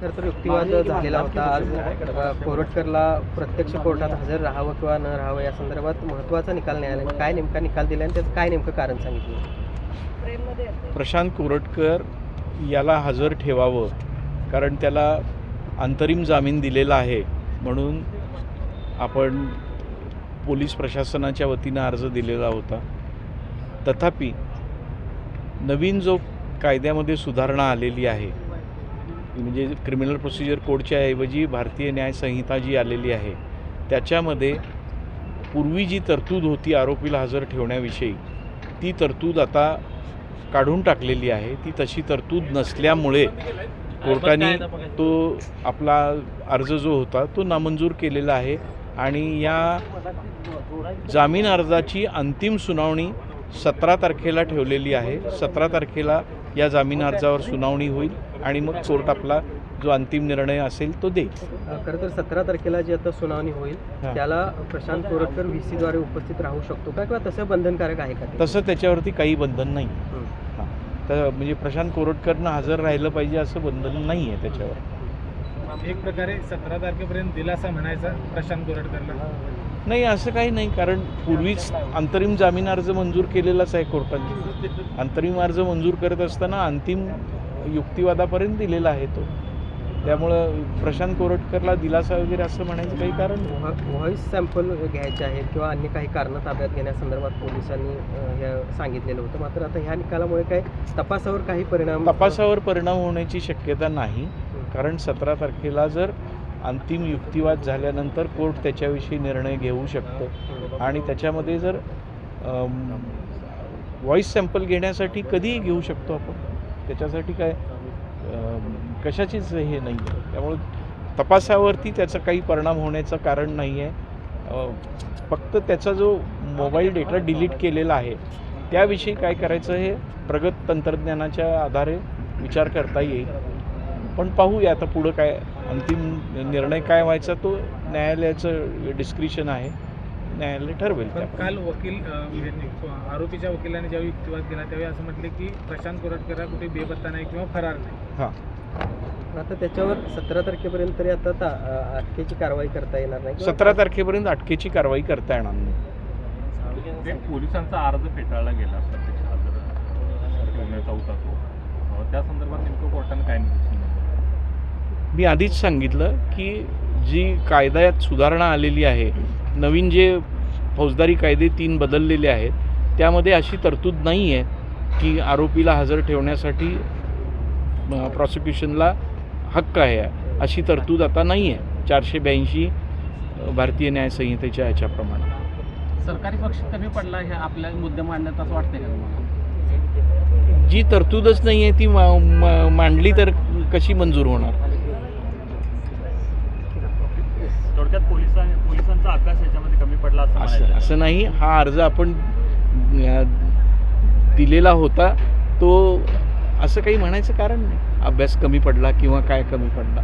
खरं तर युक्तिवाद झालेला होता आज. कोरटकरला प्रत्यक्ष कोर्टात हजर राहावं किंवा न राहावं या संदर्भात महत्त्वाचा निकाल न्यायालयाने काय नेमका निकाल दिला आणि त्याचं काय नेमकं कारण सांगितलं? प्रशांत कोरटकर याला हजर ठेवावं कारण त्याला अंतरिम जामीन दिलेला आहे म्हणून आपण पोलीस प्रशासनाच्या वतीनं अर्ज दिलेला होता. तथापि नवीन जो कायद्यामध्ये सुधारणा आलेली आहे म्हणजे क्रिमिनल प्रोसिजर कोडच्या ऐवजी भारतीय न्यायसंहिता जी आलेली आहे त्याच्यामध्ये पूर्वी जी तरतूद होती आरोपीला हजर ठेवण्याविषयी ती तरतूद आता काढून टाकलेली आहे. ती तशी तरतूद नसल्यामुळे कोर्टाने तो आपला अर्ज जो होता तो नामंजूर केलेला आहे आणि या जामीन अर्जाची अंतिम सुनावणी सतरा तारखेला ठेवलेली आहे. सतरा तारखेला या जामीन अर्जावर सुनावणी होईल आणि मग कोर्ट आपला जो अंतिम निर्णय असेल तो देईल खरं तर सतरा तारखेला जी आता सुनावणी होईल हां. त्याला प्रशांत कोरटकर व्ही सीद्वारे उपस्थित राहू शकतो का किंवा तसं बंधनकारक आहे का ते? तसं त्याच्यावरती काही बंधन नाही हं. हां तर म्हणजे प्रशांत कोरटकरनं हजर राहिलं पाहिजे असं बंधन नाही आहे त्याच्यावर एक प्रकारे सतरा तारखेपर्यंत दिलासा म्हणायचा प्रशांत कोरटकरला नाही असं काही नाही. कारण पूर्वीच अंतरिम जामीन अर्ज मंजूर केलेलाच आहे कोर्टाने. अंतरिम अर्ज मंजूर करत असताना अंतिम युक्तिवादापर्यंत दिलेला आहे तो. त्यामुळं प्रशांत कोरटकरला दिलासा वगैरे असं म्हणायचं काही कारण व्हॉइस सॅम्पल घ्यायचे आहेत किंवा अन्य काही कारणं ताब्यात घेण्यासंदर्भात पोलिसांनी हे सांगितलेलं होतं. मात्र आता ह्या निकालामुळे काय तपासावर काही परिणाम तपासावर परिणाम होण्याची शक्यता नाही. कारण सतरा तारखेला जर अंतिम युक्तिवाद झाल्यानंतर कोर्ट त्याच्याविषयी निर्णय घेऊ शकतं. आणि त्याच्यामध्ये जर व्हॉईस सॅम्पल घेण्यासाठी कधीही घेऊ शकतो आपण त्याच्यासाठी काय कशाचीच हे नाही आहे त्यामुळे तपासावरती त्याचा काही परिणाम होण्याचं कारण नाही आहे फक्त त्याचा जो मोबाईल डेटा डिलीट केलेला आहे त्याविषयी काय करायचं हे प्रगत तंत्रज्ञानाच्या आधारे विचार करता येईल. पण पाहूया आता पुढं काय अंतिम निर्णय काय व्हायचा तो न्यायालयाचं डिस्क्रिशन आहे. न्यायालय ठरवेल. काल वकील यांनी, आरोपीच्या वकिलाने ज्यावेळी युक्तिवाद केला त्यावेळी असं म्हटले की प्रशांत कोरटकर हा कुठे बेपत्ता नाही किंवा फरार नाही. हां. आता त्याच्यावर सतरा तारखेपर्यंत तरी आता अटकेची कारवाई करता येणार नाही सतरा तारखेपर्यंत अटकेची कारवाई करता येणार नाही. ते पोलिसांचा अर्ज फेटाळला गेला त्या संदर्भात नेमकं कोर्टानं काय निर्देशन दिले? मी आधीच सांगितलं की जी कायद्यात सुधारणा आलेली आहे नवीन जे फौजदारी कायदे तीन बदललेले आहेत त्यामध्ये अशी तरतूद नाही आहे की आरोपीला हजर ठेवण्यासाठी प्रॉसिक्युशनला हक्क आहे. अशी तरतूद आता नाही आहे चारशे ब्याऐंशी भारतीय न्यायसंहितेच्या ह्याच्याप्रमाणे सरकारी पक्ष कमी पडला हे आपल्या मुद्दे मांडण्यात असं वाटतंय का तुम्हाला? जी तरतूदच नाही आहे ती मांडली तर कशी मंजूर होणार? थोडक्यात पोलिसां पोलिसांचा अभ्यास याच्यामध्ये कमी पडला असं असं नाही हा अर्ज आपण दिलेला होता तो असं काही म्हणायचं कारण नाही. अभ्यास कमी पडला किंवा काय कमी पडला.